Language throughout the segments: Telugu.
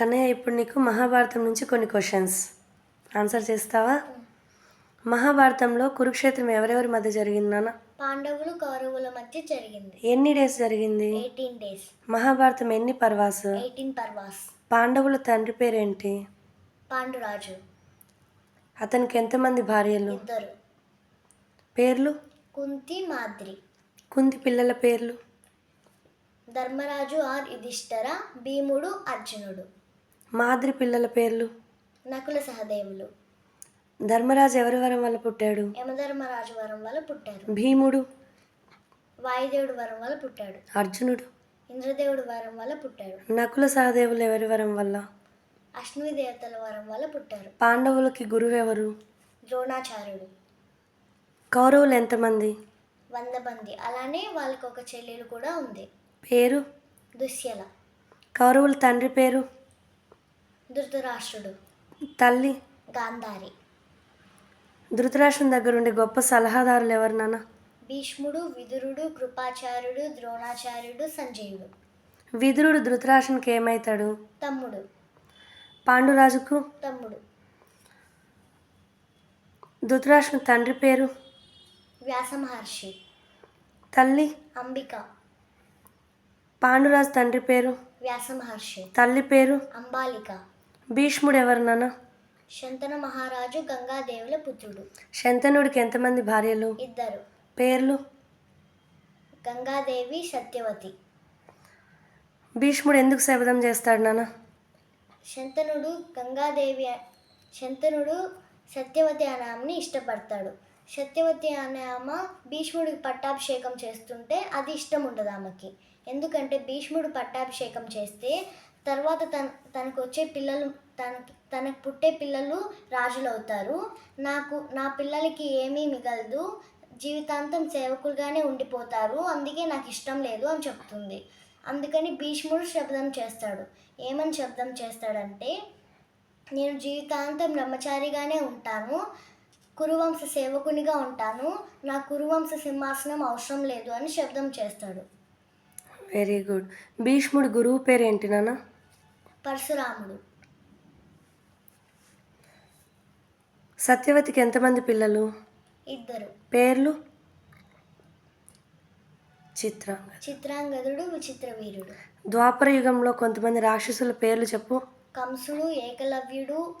కన్నయ్య ఇప్పుడు నీకు మహాభారతం నుంచి కొన్ని క్వశ్చన్స్ ఆన్సర్ చేస్తావా? మహాభారతంలో కురుక్షేత్రం ఎవరెవరి మధ్య జరిగింది నాన్న? పాండవులు కౌరవుల మధ్య జరిగింది. ఎన్ని డేస్ జరిగింది? ఎయిటీన్ డేస్ మహాభారతం ఎన్ని పర్వాస్? ఎయిటీన్ పర్వాస్. పాండవుల తండ్రి పేరేంటి? పాండురాజు. అతనికి ఎంతమంది భార్యలు? ఇద్దరు. పేర్లు? కుంతి మాద్రి. కుంతి పిల్లల పేర్లు? ధర్మరాజు ఆర్ యుధిష్ఠర భీముడు అర్జునుడు. మాద్రి పిల్లల పేర్లు? నకుల సహదేవులు. ధర్మరాజు ఎవరి వరం వల్ల పుట్టాడు? యమధర్మరాజు వరం వల్ల పుట్టారు భీముడు? వాయుదేవుడు వరం వల్ల పుట్టాడు. అర్జునుడు? ఇంద్రదేవుడు వరం వల్ల పుట్టాడు. నకుల సహదేవులు ఎవరి వరం వల్ల? అశ్విని దేవతల వరం వల్ల పుట్టారు. పాండవులకి గురువెవరు ద్రోణాచార్యుడు. కౌరవులు ఎంతమంది? వంద మంది. అలానే వాళ్ళకి ఒక చెల్లెలు కూడా ఉంది. పేరు? దుశ్యల. కౌరవుల తండ్రి పేరు? ధృతరాష్ట్రుడు. తల్లి. గాంధారి. ధృతరాష్ట్రం దగ్గర ఉండే గొప్ప సలహాదారులు ఎవరు నాన్న? భీష్ముడు విదురుడు కృపాచార్యుడు ద్రోణాచార్యుడు సంజయుడు. విదురుడు ధృతరాష్ట్రానికి ఏమవుతాడు తమ్ముడు. పాండురాజుకు? తమ్ముడు. ధృతరాష్ట్రం తండ్రి పేరు? వ్యాస మహర్షి తల్లి. అంబిక. పాండురాజు తండ్రి పేరు? వ్యాస మహర్షి తల్లి పేరు? అంబాలిక. భీష్ముడు ఎవరు నాన్న? శంతన మహారాజు గంగాదేవుల పుత్రుడు. శంతనుడికి ఎంతమంది భార్యలు? ఇద్దరు. పేర్లు? గంగాదేవి సత్యవతి. భీష్ముడు ఎందుకు శపథం చేస్తాడు నాన్న? శంతనుడు గంగాదేవి శంతనుడు సత్యవతి అనే ఆమెని ఇష్టపడతాడు. సత్యవతి అనే ఆమె భీష్ముడికి పట్టాభిషేకం చేస్తుంటే అది ఇష్టం ఉండదు ఆమెకి. ఎందుకంటే భీష్ముడు పట్టాభిషేకం చేస్తే తర్వాత తన తనకు వచ్చే పిల్లలు తనకి తనకు పుట్టే పిల్లలు రాజులు అవుతారు నాకు నా పిల్లలకి ఏమీ మిగలదు. జీవితాంతం సేవకులుగానే ఉండిపోతారు. అందుకే నాకు ఇష్టం లేదు అని చెప్తుంది. అందుకని భీష్ముడు శబ్దం చేస్తాడు. ఏమని శబ్దం చేస్తాడంటే నేను జీవితాంతం బ్రహ్మచారిగానే ఉంటాను. కురువంశ సేవకునిగా ఉంటాను. నా కురువంశ సింహాసనం అవసరం లేదు అని శబ్దం చేస్తాడు. వెరీ గుడ్ భీష్ముడు గురువు పేరు ఏంటి నాన్న? పరశురాముడు. సత్యవతికి ఎంతమంది పిల్లలు? ఇద్దరు. పేర్లు? చిత్రాంగ చిత్రాంగదుడు విచిత్ర వీరుడు ద్వాపర యుగంలో కొంతమంది రాక్షసుల పేర్లు చెప్పు. కంసుడు ఏకలవ్యుడు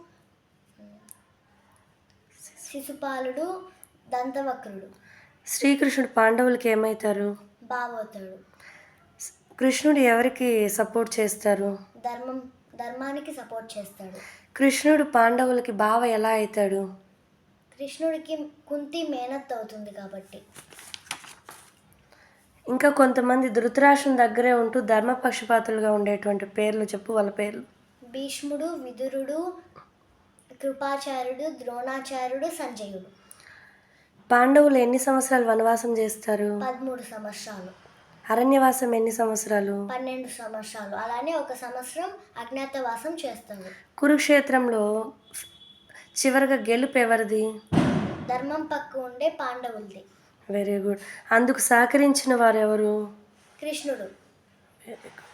శిశుపాలుడు దంతవక్రుడు. శ్రీకృష్ణుడు పాండవులకి ఏమవుతారు? బావవుతాడు కృష్ణుడు ఎవరికి సపోర్ట్ చేస్తారు? ధర్మం ధర్మానికి సపోర్ట్ చేస్తాడు. కృష్ణుడు పాండవులకి బావ ఎలా అవుతాడు? కృష్ణుడికి కుంతి మేనత్ అవుతుంది కాబట్టి. ఇంకా కొంతమంది ధృతరాష్ట్రం దగ్గరే ఉంటూ ధర్మ పక్షపాతులుగా ఉండేటువంటి పేర్లు చెప్పు వాళ్ళ పేర్లు. భీష్ముడు విదురుడు కృపాచార్యుడు ద్రోణాచార్యుడు సంజయుడు. పాండవులు ఎన్ని సంవత్సరాలు వనవాసం చేస్తారు? పదమూడు సంవత్సరాలు. అరణ్యవాసం ఎన్ని సంవత్సరాలు? పన్నెండు సంవత్సరాలు. అలానే ఒక సంవత్సరం అజ్ఞాతవాసం చేస్తాడు కురుక్షేత్రంలో చివరిగా గెలుపు ఎవరిది? ధర్మం పక్క ఉండే పాండవులది. వెరీ గుడ్ అందుకు సహకరించిన వారు ఎవరు కృష్ణుడు. Very good